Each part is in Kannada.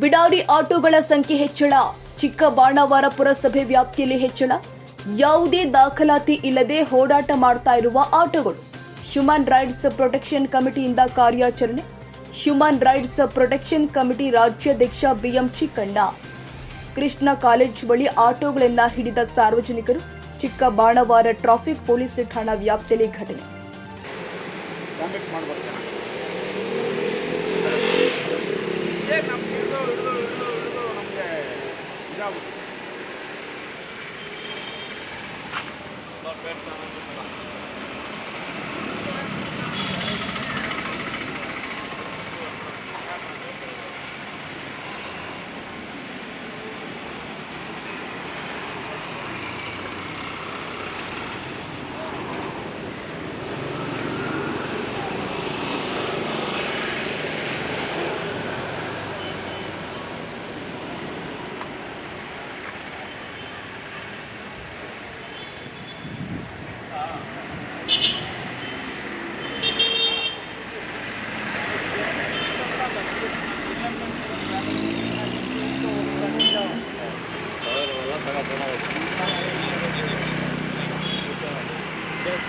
ಬಿಡಾಡಿ ಆಟೋಗಳ ಸಂಖ್ಯೆ ಹೆಚ್ಚಳ. ಚಿಕ್ಕಬಾಣಾವರ ಪುರಸಭೆ ವ್ಯಾಪ್ತಿಯಲ್ಲಿ ಹೆಚ್ಚಳ. ಯಾವುದೇ ದಾಖಲಾತಿ ಇಲ್ಲದೆ ಓಡಾಟ ಮಾಡ್ತಾ ಇರುವ ಆಟೋಗಳು. ಹ್ಯೂಮನ್ ರೈಟ್ಸ್ ಪ್ರೊಟೆಕ್ಷನ್ ಕಮಿಟಿಯಿಂದ ಕಾರ್ಯಾಚರಣೆ. ಹ್ಯೂಮನ್ ರೈಟ್ಸ್ ಪ್ರೊಟೆಕ್ಷನ್ ಕಮಿಟಿ ರಾಜ್ಯಾಧ್ಯಕ್ಷ ಬಿಎಂ ಚಿಕ್ಕಣ್ಣ. ಕೃಷ್ಣ ಕಾಲೇಜ್ ಬಳಿ ಆಟೋಗಳೆಲ್ಲ ಹಿಡಿದ ಸಾರ್ವಜನಿಕರು. ಚಿಕ್ಕಬಾಣಾವರ ಟ್ರಾಫಿಕ್ ಪೊಲೀಸ್ ಠಾಣಾ ವ್ಯಾಪ್ತಿಯಲ್ಲಿ ಘಟನೆ. ಕಾಂಟ್ಯಾಕ್ಟ್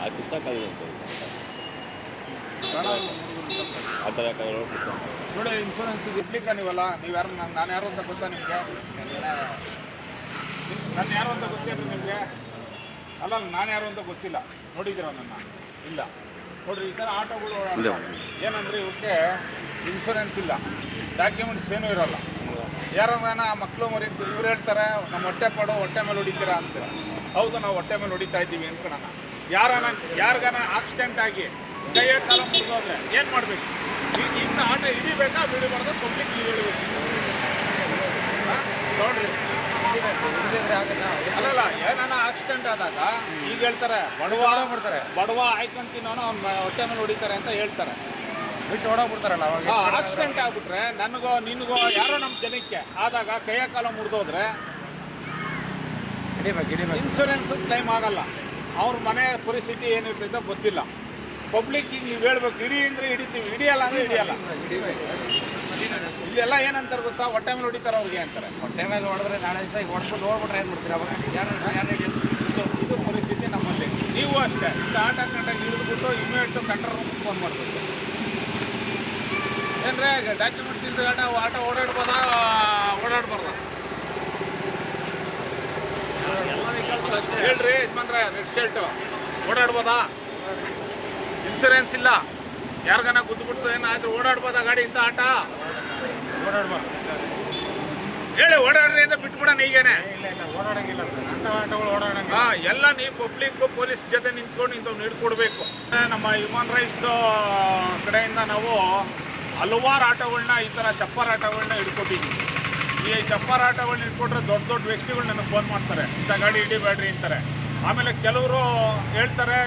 ಆ ಪುಸ್ತಕ ಆ ಥರ ನೋಡಿ ಇನ್ಶೂರೆನ್ಸ್ ಇರ್ಲಿಕ್ಕ ನೀವಲ್ಲ? ನೀವು ಯಾರು ನಾನು ನಾನು ಯಾರು ಅಂತ ಗೊತ್ತಾ ನಿಮಗೆ? ನಾನು ಯಾರು ಅಂತ ಗೊತ್ತೇನು ನಿಮಗೆ? ಅಲ್ಲ ನಾನು ಯಾರು ಅಂತ ಗೊತ್ತಿಲ್ಲ. ನೋಡಿದ್ದೀರ ನನ್ನ? ಇಲ್ಲ. ನೋಡ್ರಿ ಈ ಥರ ಆಟೋಗಳು. ಏನಂದ್ರೆ ಇವಕ್ಕೆ ಇನ್ಶೂರೆನ್ಸ್ ಇಲ್ಲ. ಡಾಕ್ಯುಮೆಂಟ್ಸ್ ಏನೂ ಇರೋಲ್ಲ. ಯಾರನ್ನ ಮಕ್ಕಳು ಮರಿ ಇವ್ರು ಹೇಳ್ತಾರೆ, ನಮ್ಮ ಹೊಟ್ಟೆ ಪಾಡು, ಹೊಟ್ಟೆ ಮೇಲೆ ಹೊಡಿತೀರಾ? ಅಂತ. ಹೌದು, ನಾವು ಹೊಟ್ಟೆ ಮೇಲೆ ಹೊಡಿತಾ ಇದ್ದೀವಿ ಅನ್ಕೊಳಣ ಯಾರನ ಯಾರಿಗಾನ ಆಕ್ಸಿಡೆಂಟ್ ಆಗಿ ಕೈಯ ಕಾಲ ಮುಗಿದೋದ್ರೆ ಏನು ಮಾಡಬೇಕು? ಇಂಥ ಆಟ ಹಿಡಿಬೇಕಾ, ಬಿಡಬಾರ್ದು ಪಬ್ಲಿಕ್ ಹೇಳಬೇಕು? ನೋಡ್ರಿ. ಅಲ್ಲಲ್ಲ ಏನಾನ ಆಕ್ಸಿಡೆಂಟ್ ಆದಾಗ, ಈಗ ಹೇಳ್ತಾರೆ, ಬಡವ ಬಡವ ಆಯ್ಕೊಂತೀನೋ ಅವ್ನ ಹೊಟ್ಟೆ ಮೇಲೆ ಹೊಡಿತಾರೆ ಅಂತ ಹೇಳ್ತಾರೆ. ಬಿಟ್ಟು ಓಡೋಗ್ಬಿಡ್ತಾರಲ್ಲ ಅವಾಗ ಆಕ್ಸಿಡೆಂಟ್ ಆಗ್ಬಿಟ್ರೆ ನನಗೋ ನಿನಗೋ ಯಾರೋ ನಮ್ಮ ಜನಕ್ಕೆ ಆದಾಗ ಕೈಯ ಕಾಲ ಮುರಿದೋದ್ರೆ ಹಿಡಿಬೇಕು ಹಿಡಿಬೇಕು. ಇನ್ಶೂರೆನ್ಸ್ ಕ್ಲೈಮ್ ಆಗಲ್ಲ. ಅವ್ರ ಮನೆ ಪರಿಸ್ಥಿತಿ ಏನಿರ್ತೈತೆ ಗೊತ್ತಿಲ್ಲ. ಪಬ್ಲಿಕ್ ಈಗ ನೀವು ಹೇಳ್ಬೇಕು ಹಿಡಿ ಅಂದ್ರೆ ಹಿಡಿತೀವಿ ಹಿಡಿಯಲ್ಲ ಅಂದ್ರೆ ಹಿಡಿಯಲ್ಲ. ಇಲ್ಲೆಲ್ಲ ಏನಂತಾರೆ ಗೊತ್ತಾ? ಹೊಟ್ಟೆ ಮೇಲೆ ಹೊಡಿತಾರೆ ಅವ್ರಿಗೆ ಅಂತಾರೆ. ಹೊಟ್ಟೆ ಮೇಲೆ ಹೊಡೆದ್ರೆ ನಾಳೆ ದಿವಸ ಈಗ ಹೊಡ್ಕೊಂಡು ಹೋಗ್ಬಿಟ್ರೆ ಏನು ಮಾಡ್ತೀರಾ? ಅವಾಗ ಇದು ಪರಿಸ್ಥಿತಿ ನಮ್ಮಲ್ಲಿ. ನೀವು ಅಷ್ಟೇ. ಸ್ಟಾರ್ಟ್ ಆಟ ಕಂಡಾಗ ಹಿಡಿದ್ಬಿಟ್ಟು ಇಮ್ಮಿಡಿಯೇಟ್ ಕಂಟ್ರೋಲ್ ಫೋನ್ ಮಾಡಬೇಕು. ಏನ್ರೆ ಡಾಕ್ಯುಮೆಂಟ್ಸ್ ಇಲ್ದ ಆಟ ಆಟ ಓಡಾಡ್ಬೋದಾ ಓಡಾಡ್ಬಾರ್ದ? ಹೇಳ್ರಿ ಯಜಮಾನ್ರೆ ರೆಡ್ ಶರ್ಟು ಓಡಾಡ್ಬೋದಾ? ಇನ್ಸೂರೆನ್ಸ್ ಇಲ್ಲ. ಯಾರಿಗಾನ ಗುದ್ದುಬಿಡ್ತು ಏನಾದ್ರೂ ಓಡಾಡ್ಬೋದ ಗಾಡಿ ಇಂಥ ಆಟ? ಓಡಾಡ್ಬಾರ್ದು ಹೇಳಿ ಓಡಾಡ್ರಿ ಅಂತ ಬಿಟ್ಬಿಡೋಣ ಈಗೇನೆ. ಇಲ್ಲ ಇಲ್ಲ ಓಡಾಡಂಗಿಲ್ಲ ಸರ್. ಅಂಥ ಆಟೋಗಳು ಓಡಾಡಂಗಿಲ್ಲ. ಹಾ ಎಲ್ಲ ನೀ ಪಬ್ಲಿಕ್ ಪೊಲೀಸ್ ಜೊತೆ ನಿಂತ್ಕೊಂಡು ಇಂಥವ್ನು ನೀಡ್ಕೊಡ್ಬೇಕು ನಮ್ಮ ಹ್ಯೂಮನ್ ರೈಟ್ಸ್ ಕಡೆಯಿಂದ ನಾವು ಹಲವಾರು ಆಟಗಳನ್ನ ಈ ಥರ ಚಪ್ಪರ್ ಆಟಗಳನ್ನ ಇಟ್ಕೊಟ್ಟಿದ್ದೀನಿ ಈ ಚಪ್ಪರ್ ಆಟಗಳನ್ನ ಹಿಡ್ಕೊಟ್ರೆ ದೊಡ್ಡ ದೊಡ್ಡ ವ್ಯಕ್ತಿಗಳು ನನಗೆ ಫೋನ್ ಮಾಡ್ತಾರೆ. ಇಂಥ ಗಾಡಿ ಹಿಡಿಬೇಡ್ರಿ ಅಂತಾರೆ. ಆಮೇಲೆ ಕೆಲವರು ಹೇಳ್ತಾರೆ,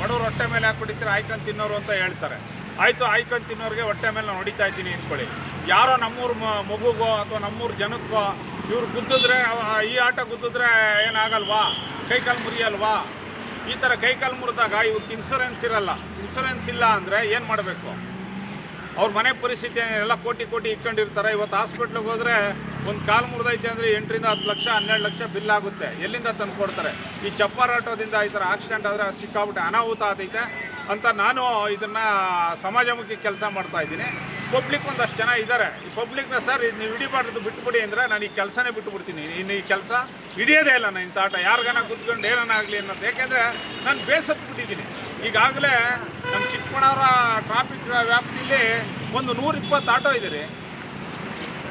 ಬಡವ್ರು ಹೊಟ್ಟೆ ಮೇಲೆ ಹಾಕ್ಬಿಟ್ಟಿದ್ರೆ ಆಯ್ಕೊಂಡು ತಿನ್ನೋರು ಅಂತ ಹೇಳ್ತಾರೆ. ಆಯಿತು ಆಯ್ಕೊಂಡು ತಿನ್ನೋರಿಗೆ ಹೊಟ್ಟೆ ಮೇಲೆ ನಾನು ಹೊಡಿತಾ ಇದ್ದೀನಿ ಅಂದ್ಕೊಳ್ಳಿ. ಯಾರೋ ನಮ್ಮೂರು ಮಗುಗೋ ಅಥವಾ ನಮ್ಮೂರು ಜನಕ್ಕೋ ಇವ್ರು ಗುದ್ದಿದ್ರೆ ಈ ಆಟ ಗುದ್ದಿದ್ರೆ ಏನಾಗಲ್ವಾ? ಕೈಕಾಲು ಮುರಿಯಲ್ವಾ? ಈ ಥರ ಕೈಕಾಲು ಮುರಿದಾಗ ಇವಕ್ಕೆ ಇನ್ಸೂರೆನ್ಸ್ ಇರಲ್ಲ. ಇನ್ಸೂರೆನ್ಸ್ ಇಲ್ಲ ಅಂದರೆ ಏನು ಮಾಡಬೇಕು? ಅವ್ರ ಮನೆ ಪರಿಸ್ಥಿತಿ ಎಲ್ಲ ಕೋಟಿ ಕೋಟಿ ಇಟ್ಕೊಂಡಿರ್ತಾರೆ. ಇವತ್ತು ಹಾಸ್ಪಿಟ್ಲಿಗೆ ಹೋದರೆ ಒಂದು ಕಾಲು ಮುರಿದೈತೆ ಅಂದರೆ ಎಂಟರಿಂದ ಹತ್ತು ಲಕ್ಷ, ಹನ್ನೆರಡು ಲಕ್ಷ ಬಿಲ್ ಆಗುತ್ತೆ. ಎಲ್ಲಿಂದ ತಂದು ಕೊಡ್ತಾರೆ? ಈ ಚಪ್ಪಾರಾಟೋದಿಂದ ಈ ಥರ ಆಕ್ಸಿಡೆಂಟ್ ಆದರೆ ಸಿಕ್ಕಾಬಿಟ್ಟು, ಅನಾಹುತ ಆತೈತೆ ಅಂತ ನಾನು ಇದನ್ನು ಸಮಾಜಮುಖಿ ಕೆಲಸ ಮಾಡ್ತಾ ಇದ್ದೀನಿ. ಪಬ್ಲಿಕ್ ಒಂದಷ್ಟು ಜನ ಇದ್ದಾರೆ ಈ ಪಬ್ಲಿಕ್ನ ಸರ್, ಇದು ನೀವು ಹಿಡಿಬಾರ್ದು ಬಿಟ್ಬಿಡಿ ಅಂದರೆ ನಾನು ಈ ಕೆಲಸನೇ ಬಿಟ್ಬಿಡ್ತೀನಿ. ಇನ್ನು ಈ ಕೆಲಸ ಹಿಡಿಯೋದೇ ಇಲ್ಲ ನಾನು ಇಂಥ ಆಟ ಯಾರಿಗಾನ ಕುತ್ಕೊಂಡು ಏನಾಗಲಿ ಅನ್ನೋದು. ಯಾಕೆಂದರೆ ನಾನು ಬೇಸತ್ಬಿಟ್ಟಿದ್ದೀನಿ. ಈಗಾಗಲೇ ನಮ್ಮ ಚಿಕ್ಕಮಗಳೂರ ಟ್ರಾಫಿಕ್ ವ್ಯಾಪ್ತಿಯಲ್ಲಿ ಒಂದು ನೂರ ಇಪ್ಪತ್ತು ಆಟೋ ಇದೆ ರೀ.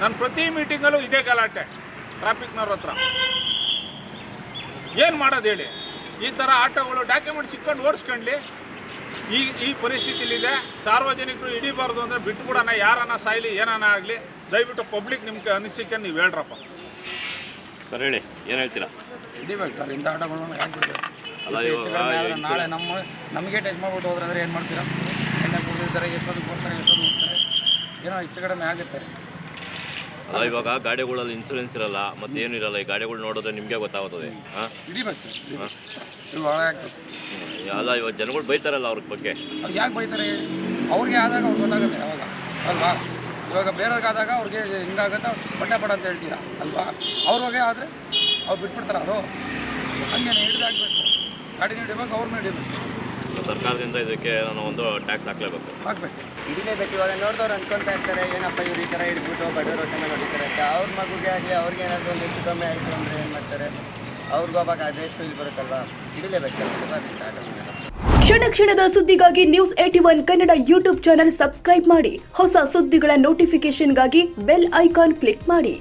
ನಾನು ಪ್ರತಿ ಮೀಟಿಂಗಲ್ಲೂ ಇದೇ ಗಲಾಟೆ ಟ್ರಾಫಿಕ್ನವ್ರ ಹತ್ರ. ಏನು ಮಾಡೋದು ಹೇಳಿ? ಈ ಥರ ಆಟೋಗಳು ಡಾಕ್ಯುಮೆಂಟ್ಸ್ ಸಿಕ್ಕೊಂಡು ಓಡಿಸ್ಕೊಂಡ್ಲಿ. ಈ ಈ ಪರಿಸ್ಥಿತಿಲಿದೆ. ಸಾರ್ವಜನಿಕರು ಹಿಡಿಬಾರ್ದು ಅಂದರೆ ಬಿಟ್ಬಿಡೋಣ ಯಾರನ್ನ ಸಾಯ್ಲಿ ಏನಾನ ಆಗಲಿ. ದಯವಿಟ್ಟು ಪಬ್ಲಿಕ್ ನಿಮ್ಗೆ ಅನಿಸಿಕೆ ನೀವು ಹೇಳ್ರಪ್ಪ. ಸರ್ ಹೇಳಿ ಏನು ಹೇಳ್ತೀರಾ? ಹಿಡಿಬೇಕು ಸರ್ ಇಂಥ ಆಟೋಗಳನ್ನ ಯಾಕೆ ಬಿಡ್ಬೇಕು? ನಾಳೆ ನಮ್ಮ ನಮಗೆ ಟಚ್ ಮಾಡ್ಬಿಟ್ಟು ಹೋದ್ರೆ ಅಂದ್ರೆ ಏನು ಮಾಡ್ತೀರಾ? ಎಣ್ಣೆ ಕುಡಿದಿರ್ತಾರೆ ಎಷ್ಟೊತ್ತಿಗೆ ಕೊಡ್ತಾರೆ ಎಷ್ಟೊಂದು ಹೋಗ್ತಾರೆ ಏನೋ ಹೆಚ್ಚು ಕಡಿಮೆ ಆಗುತ್ತೆ. ಅಲ್ಲ ಇವಾಗ ಗಾಡಿಗಳಲ್ಲಿ ಇನ್ಸೂರೆನ್ಸ್ ಇರಲ್ಲ ಮತ್ತೆ ಏನು ಇರಲ್ಲ ಈ ಗಾಡಿಗಳು ನೋಡಿದ್ರೆ ನಿಮಗೆ ಗೊತ್ತಾಗುತ್ತದೆ. ಅಲ್ಲ ಇವಾಗ ಜನಗಳು ಬೈತಾರಲ್ಲ ಅವ್ರ ಬಗ್ಗೆ. ಯಾಕೆ ಬೈತಾರೆ? ಅವ್ರಿಗೆ ಆದಾಗ ಅವ್ರಿಗೆ ಗೊತ್ತಾಗುತ್ತೆ ಅವಾಗ. ಅಲ್ವಾ? ಇವಾಗ ಬೇರೆಯವ್ರಿಗೆ ಆದಾಗ ಅವ್ರಿಗೆ ಹಿಂಗಾಗುತ್ತೆ ಪಟ್ಟ ಪಡ ಅಂತ ಹೇಳ್ತೀರಾ? ಅಲ್ವಾ? ಅವ್ರ ಬಗ್ಗೆ ಆದರೆ ಅವ್ರು ಬಿಟ್ಬಿಡ್ತಾರೆ ಅವರು ಹಂಗೆ ಹಿಡಿದಾಕ್ಬೇಕು ಅವ್ರನ್ನ ಸರ್ಕಾರದಿಂದ ಇದಕ್ಕೆ ನಾನು ಒಂದು ಟ್ಯಾಕ್ಸ್ ಹಾಕ್ಲೇಬೇಕು. ಹಾಕ್ಬೇಕು. ಹಿಡಿಲೇಬೇಕು ಇವಾಗ ನೋಡಿದವ್ರು ಅನ್ಕೊಂತಾ ಇರ್ತಾರೆ ಏನಪ್ಪ ಇವ್ರು ಈ ಥರ ಹಿಡ್ಬಿಟ್ಟು ಬಡವರು ಹೊಟ್ಟೆನ ಹೊಡಿತಾರೆ ಅಂತ. ಅವ್ರ ಮಗುಗೆ ಆಗಲಿ ಅವ್ರಿಗೆ ಏನಾದರೂ ಒಂದು ಹೆಚ್ಚು ಕಮ್ಮಿ ಆಯಿತು ಅಂದರೆ ಏನು ಮಾಡ್ತಾರೆ? ಅವ್ರಿಗೂ ಅವಾಗ ಅದೇ ಫೀಲ್ ಬರುತ್ತಲ್ವಾ? ಹಿಡಿಲೇಬೇಕು ಸರ್ ಕ್ಷಣ ಕ್ಷಣದ ಸುದ್ದಿಗಾಗಿ news eighty one Kannada YouTube channel subscribe ಮಾಡಿ. ಹೊಸ ಸುದ್ದಿಗಳ ನೋಟಿಫಿಕೇಶನ್ಗಾಗಿ ಬೆಲ್ ಐಕಾನ್ ಕ್ಲಿಕ್ ಮಾಡಿ.